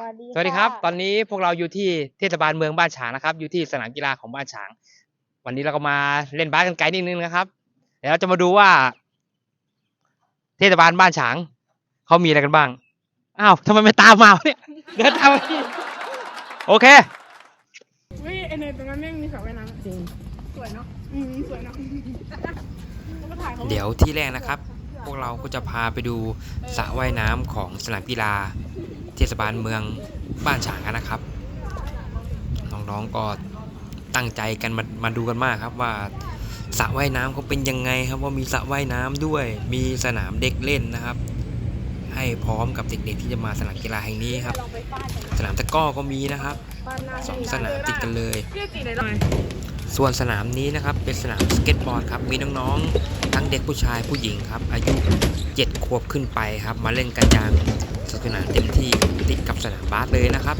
วัสดีสวัสดีครับะตอนนี้พวกเราอยู่ที่เทศบาลเมืองบ้านฉางนะครับ อยู่ที่สนามกีฬาของบ้านฉาง วันนี้เราก็มาเล่นบาสกันไกลนิดนึงนะครับเดี๋ยวเราจะมาดูว่า เทศบาลบ้านฉางเขามีอะไรกันบ้างอ้าวทำไมไม่ตามมาวะเนี่ยเดินตามมาที่โอเควิไอเนยตรงนั้นแม่งมีสระว่ายน้ำจริงสวยเนาะอืมสวยเนาะแล้วก็ถ่ายเขาเดี๋ยวที่แรกนะครับ พวกเราก็จะพาไปดูสระว่ายน้ำของสนามกีฬา เทศบาลเมืองบ้านฉางนะครับน้องๆก็ตั้งใจกันมามาดูกันมากครับว่าสระว่ายน้ำเขาเป็นยังไงครับว่ามีสระว่ายน้ำด้วย มีสนามเด็กเล่นนะครับ ให้พร้อมกับเด็กๆที่จะมาสนามกีฬาแห่งนี้ครับ สนามตะก้อก็มีนะครับสองสนามติดกันเลยพี่จีไหนหน่อยส่วนสนามนี้นะครับเป็นสนามสเก็ตบอร์ดครับมีน้องๆทั้งเด็กผู้ชายผู้หญิงครับ อายุ 7 ขวบขึ้นไปครับ มาเล่นกันอย่างสนุกสนานเต็มที่ติดกับสนามบาสเลยนะครับ